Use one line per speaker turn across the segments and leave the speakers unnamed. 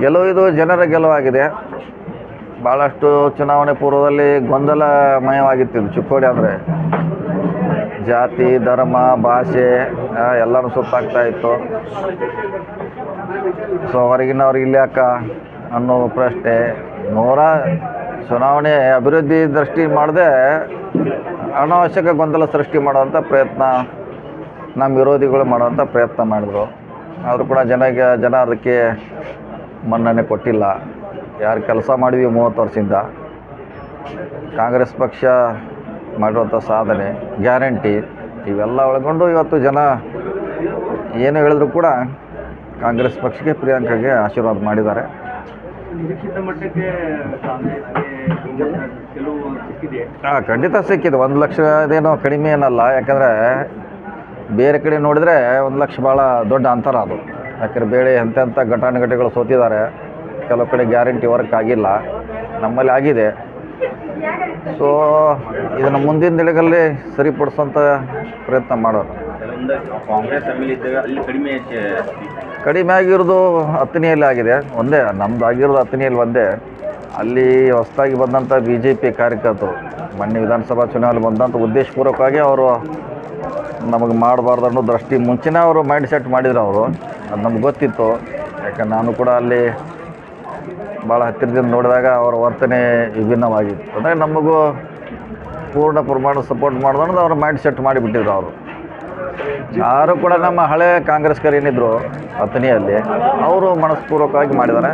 ಗೆಲುವು ಇದು ಜನರ ಗೆಲುವಾಗಿದೆ. ಭಾಳಷ್ಟು ಚುನಾವಣೆ ಪೂರ್ವದಲ್ಲಿ ಗೊಂದಲಮಯವಾಗಿತ್ತು ಚಿಕ್ಕೋಡಿ ಅಂದರೆ. ಜಾತಿ, ಧರ್ಮ, ಭಾಷೆ ಎಲ್ಲನೂ ಸುತ್ತಾಗ್ತಾ ಇತ್ತು. ಸೊ ಹೊರಗಿನವ್ರು ಇಲ್ಲಿ ಯಾಕ ಅನ್ನೋ ಪ್ರಶ್ನೆ. ನೂರ ಚುನಾವಣೆ ಅಭಿವೃದ್ಧಿ ದೃಷ್ಟಿ ಮಾಡದೆ ಅನಾವಶ್ಯಕ ಗೊಂದಲ ಸೃಷ್ಟಿ ಮಾಡುವಂಥ ಪ್ರಯತ್ನ, ನಮ್ಮ ವಿರೋಧಿಗಳು ಮಾಡುವಂಥ ಪ್ರಯತ್ನ ಮಾಡಿದ್ರು. ಆದರೂ ಕೂಡ ಜನಗೆ ಜನ ಅದಕ್ಕೆ ಮನ್ನಣೆ ಕೊಟ್ಟಿಲ್ಲ. ಯಾರು ಕೆಲಸ ಮಾಡಿದ್ವಿ ಮೂವತ್ತು ವರ್ಷದಿಂದ. ಕಾಂಗ್ರೆಸ್ ಪಕ್ಷ ಮಾಡಿರುವಂಥ ಸಾಧನೆ ಗ್ಯಾರಂಟಿ ಇವೆಲ್ಲ ಒಳಗೊಂಡು ಇವತ್ತು ಜನ ಏನು ಹೇಳಿದ್ರು ಕೂಡ ಕಾಂಗ್ರೆಸ್ ಪಕ್ಷಕ್ಕೆ ಪ್ರಿಯಾಂಕಾಗೆ ಆಶೀರ್ವಾದ ಮಾಡಿದ್ದಾರೆ. ಹಾಂ ಖಂಡಿತ ಸಿಕ್ಕಿದೆ. ಒಂದು ಲಕ್ಷ ಅದೇನೋ ಕಡಿಮೆ ಏನಲ್ಲ. ಯಾಕಂದರೆ ಬೇರೆ ಕಡೆ ನೋಡಿದರೆ ಒಂದು ಲಕ್ಷ ಭಾಳ ದೊಡ್ಡ ಅಂತರ ಅದು. ಯಾಕಂದ್ರೆ ಬೇರೆ ಎಂತೆಂಥ ಘಟಾನುಘಟಿಗಳು ಸೋತಿದ್ದಾರೆ. ಕೆಲವು ಕಡೆ ಗ್ಯಾರಂಟಿ ವರ್ಕ್ ಆಗಿಲ್ಲ. ನಮ್ಮಲ್ಲಿ ಆಗಿದೆ. ಸೊ ಇದನ್ನು ಮುಂದಿನ ದಿನಗಳಲ್ಲಿ ಸರಿಪಡಿಸೋಂಥ ಪ್ರಯತ್ನ ಮಾಡೋರು
ಕಡಿಮೆ
ಆಗಿರೋದು ಹತ್ತನೆಯಲ್ಲಿ ಆಗಿದೆ. ಒಂದೇ ನಮ್ದು ಆಗಿರೋದು ಹತ್ತನೆಯಲ್ಲಿ ಒಂದೇ. ಅಲ್ಲಿ ಹೊಸದಾಗಿ ಬಂದಂಥ ಬಿ ಜೆ ಪಿ ಕಾರ್ಯಕರ್ತರು ಮೊನ್ನೆ ವಿಧಾನಸಭಾ ಚುನಾವಣೆ ಬಂದಂಥ ಉದ್ದೇಶಪೂರ್ವಕವಾಗಿ ಅವರು ನಮಗೆ ಮಾಡಬಾರ್ದು ಅನ್ನೋ ದೃಷ್ಟಿ ಮುಂಚೆನೇ ಅವರು ಮೈಂಡ್ ಸೆಟ್ ಮಾಡಿದ್ರು ಅವರು. ಅದು ನಮ್ಗೆ ಗೊತ್ತಿತ್ತು. ಯಾಕಂದ್ರೆ ನಾನು ಕೂಡ ಅಲ್ಲಿ ಭಾಳ ಹತ್ತಿರದಿಂದ ನೋಡಿದಾಗ ಅವರ ವರ್ತನೆ ವಿಭಿನ್ನವಾಗಿತ್ತು. ಅಂದರೆ ನಮಗೂ ಪೂರ್ಣ ಪ್ರಮಾಣ ಸಪೋರ್ಟ್ ಮಾಡೋದು ಅನ್ನೋದು ಅವ್ರು ಮೈಂಡ್ ಸೆಟ್ ಮಾಡಿಬಿಟ್ಟಿದ್ರು ಅವರು. ಯಾರು ಕೂಡ ನಮ್ಮ ಹಳೆ ಕಾಂಗ್ರೆಸ್ಕರು ಏನಿದ್ರು ಅತನಿಯಲ್ಲಿ ಅವರು ಮನಸ್ಪೂರ್ವಕವಾಗಿ ಮಾಡಿದ್ದಾರೆ.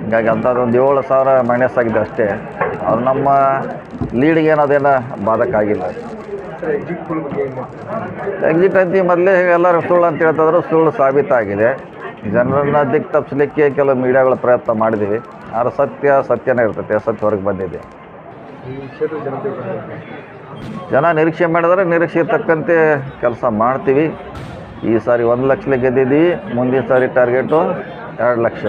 ಹೀಗಾಗಿ ಅಂಥದ್ದೊಂದು ಏಳು ಸಾವಿರ ಮೈನಸ್ ಆಗಿದೆ ಅಷ್ಟೇ. ಅವ್ರು ನಮ್ಮ ಲೀಡ್ಗೆ ಏನದೇನು ಬಾಧಕ ಆಗಿಲ್ಲ. ಎಕ್ಸಿಟ್ ಅಂತಿ ಮೊದಲೇ ಎಲ್ಲರೂ ಸುಳ್ಳು ಅಂತ ಹೇಳ್ತಾದ್ರು ಸುಳ್ಳು ಸಾಬೀತಾಗಿದೆ. ಜನರನ್ನು ದಿಕ್ಕು ತಪ್ಪಿಸ್ಲಿಕ್ಕೆ ಕೆಲವು ಮೀಡಿಯಾಗಳು ಪ್ರಯತ್ನ ಮಾಡಿದ್ದೀವಿ ಆದ್ರೆ ಸತ್ಯ ಸತ್ಯನೇ ಇರ್ತೈತೆ ಸತ್ಯ ಹೊರಗೆ ಬಂದಿದೆ. ಜನ ನಿರೀಕ್ಷೆ ಮಾಡಿದರೆ ನಿರೀಕ್ಷೆಗೆ ತಕ್ಕಂತೆ ಕೆಲಸ ಮಾಡ್ತೀವಿ. ಈ ಸಾರಿ ಒಂದು ಲಕ್ಷ ಗೆದ್ದಿದ್ದೀವಿ ಮುಂದಿನ ಸಾರಿ ಟಾರ್ಗೆಟು ಎರಡು ಲಕ್ಷ.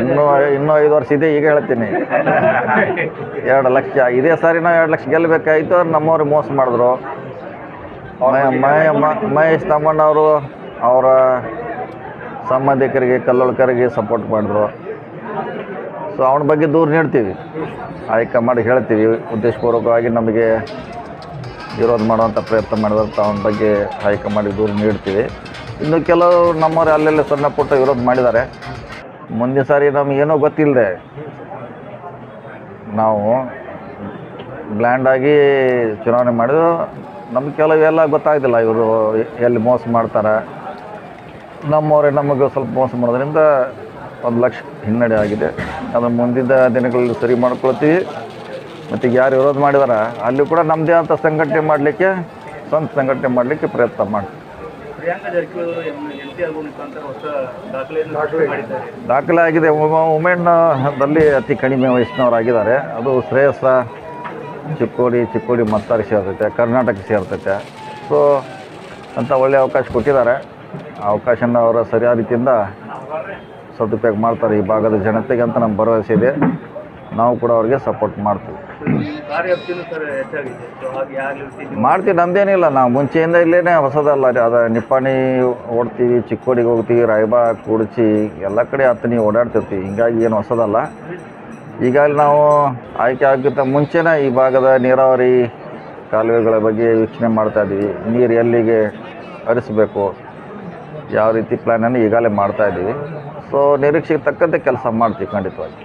ಇನ್ನೂ ಇನ್ನೂ ಐದು ವರ್ಷ ಇದೆ ಈಗ ಹೇಳ್ತೀನಿ. ಎರಡು ಲಕ್ಷ. ಇದೇ ಸಾರಿ ನಾವು ಎರಡು ಲಕ್ಷ ಗೆಲ್ಲಬೇಕಾಯಿತು ನಮ್ಮವ್ರಿಗೆ ಮೋಸ ಮಾಡಿದ್ರು. ಮಹೇಶ್ ತಮ್ಮಣ್ಣವರು ಅವರ ಸಂಬಂಧಿಕರಿಗೆ ಕಲ್ಲೊಳ್ಕರಿಗೆ ಸಪೋರ್ಟ್ ಮಾಡಿದ್ರು. ಸೊ ಅವನ ಬಗ್ಗೆ ದೂರ ನೀಡ್ತೀವಿ. ಮಾಡಿ ಹೇಳ್ತೀವಿ ಉದ್ದೇಶಪೂರ್ವಕವಾಗಿ ನಮಗೆ ವಿರೋಧ ಮಾಡುವಂಥ ಪ್ರಯತ್ನ ಮಾಡಿದಂಥ ಅವನ ಬಗ್ಗೆ ಹೈಕಮಾಂಡಿಗೆ ದೂರು ನೀಡ್ತೀವಿ. ಇನ್ನು ಕೆಲವು ನಮ್ಮವ್ರು ಅಲ್ಲೆಲ್ಲ ಸಣ್ಣ ಪುಟ್ಟ ವಿರೋಧ ಮಾಡಿದ್ದಾರೆ. ಮುಂದಿನ ಸಾರಿ ನಮಗೇನೋ ಗೊತ್ತಿಲ್ಲದೆ ನಾವು ಬ್ಲ್ಯಾಂಡಾಗಿ ಚುನಾವಣೆ ಮಾಡಿದ್ರು. ನಮ್ಗೆ ಕೆಲವೆಲ್ಲ ಗೊತ್ತಾಗ್ತಿಲ್ಲ ಇವರು ಎಲ್ಲಿ ಮೋಸ ಮಾಡ್ತಾರೆ. ನಮ್ಮವರೇ ನಮಗೆ ಸ್ವಲ್ಪ ಮೋಸ ಮಾಡೋದ್ರಿಂದ ಒಂದು ಲಕ್ಷ ಹಿನ್ನಡೆ ಆಗಿದೆ. ಅದನ್ನು ಮುಂದಿನ ದಿನಗಳಲ್ಲಿ ಸರಿ ಮಾಡ್ಕೊಳ್ತೀವಿ. ಮತ್ತು ಯಾರು ವಿರೋಧ ಮಾಡಿದಾರ, ಅಲ್ಲಿ ಕೂಡ ನಮ್ಮದೇ ಅಂತ ಸಂಘಟನೆ ಮಾಡಲಿಕ್ಕೆ, ಸ್ವಂತ ಸಂಘಟನೆ ಮಾಡಲಿಕ್ಕೆ ಪ್ರಯತ್ನ ಮಾಡ್ತೀವಿ.
ಪ್ರಿಯಾಂಕಾ ಜಾರಕಿಹೊಳಿ ಅವರು ಎನ್ ಟಿ ಆರ್ ಮುಖಾಂತರ ಹೊಸ ದಾಖಲೆಯನ್ನು ಸೃಷ್ಟಿ ಮಾಡಿದ್ದಾರೆ.
ದಾಖಲೆ ಆಗಿದೆ. ದಲ್ಲಿ ಅತಿ ಕಡಿಮೆ ವಯಸ್ಸಿನವರಾಗಿದ್ದಾರೆ. ಅದು ಶ್ರೇಯಸ್ಸ ಚಿಕ್ಕೋಡಿ ಚಿಕ್ಕೋಡಿ ಮತ್ತಾರಿ ಸೇರ್ತೈತೆ ಕರ್ನಾಟಕ ಸೇರ್ತೈತೆ. ಸೊ ಅಂತ ಒಳ್ಳೆಯ ಅವಕಾಶ ಕೊಟ್ಟಿದ್ದಾರೆ. ಆ ಅವಕಾಶನ ಅವರ ಸರಿಯಾದ ರೀತಿಯಿಂದ ಸದುಪಯೋಗ ಮಾಡ್ತಾರೆ ಈ ಭಾಗದ ಜನತೆಗೆ ಅಂತ ನಮ್ಮ ಭರವಸೆ ಇದೆ. ನಾವು ಕೂಡ ಅವ್ರಿಗೆ ಸಪೋರ್ಟ್ ಮಾಡ್ತೀವಿ. ಮಾಡ್ತೀವಿ, ನಮ್ದೇನಿಲ್ಲ. ನಾವು ಮುಂಚೆಯಿಂದ ಇಲ್ಲೇ ಹೊಸದಲ್ಲ. ಅದು ನಿಪ್ಪಾಣಿ ಓಡ್ತೀವಿ, ಚಿಕ್ಕೋಡಿಗೆ ಹೋಗ್ತೀವಿ ರೈಬಾ ಕುಡ್ಚಿ, ಎಲ್ಲ ಕಡೆ ಹತ್ತನಿ ಓಡಾಡ್ತಿರ್ತೀವಿ. ಹಿಂಗಾಗಿ ಏನು ಹೊಸದಲ್ಲ. ಈಗಾಗಲೇ ನಾವು ಆಯ್ಕೆ ಆಗಿದ್ದ ಮುಂಚೆನೇ ಈ ಭಾಗದ ನೀರಾವರಿ ಕಾಲುವೆಗಳ ಬಗ್ಗೆ ವೀಕ್ಷಣೆ ಮಾಡ್ತಾ ಇದ್ದೀವಿ. ನೀರು ಎಲ್ಲಿಗೆ ಹರಿಸಬೇಕು, ಯಾವ ರೀತಿ ಪ್ಲ್ಯಾನನ್ನು ಈಗಾಗಲೇ ಮಾಡ್ತಾ ಇದ್ದೀವಿ. ಸೊ ನಿರೀಕ್ಷೆಗೆ ತಕ್ಕಂತೆ ಕೆಲಸ ಮಾಡ್ತೀವಿ ಖಂಡಿತವಾಗಿ.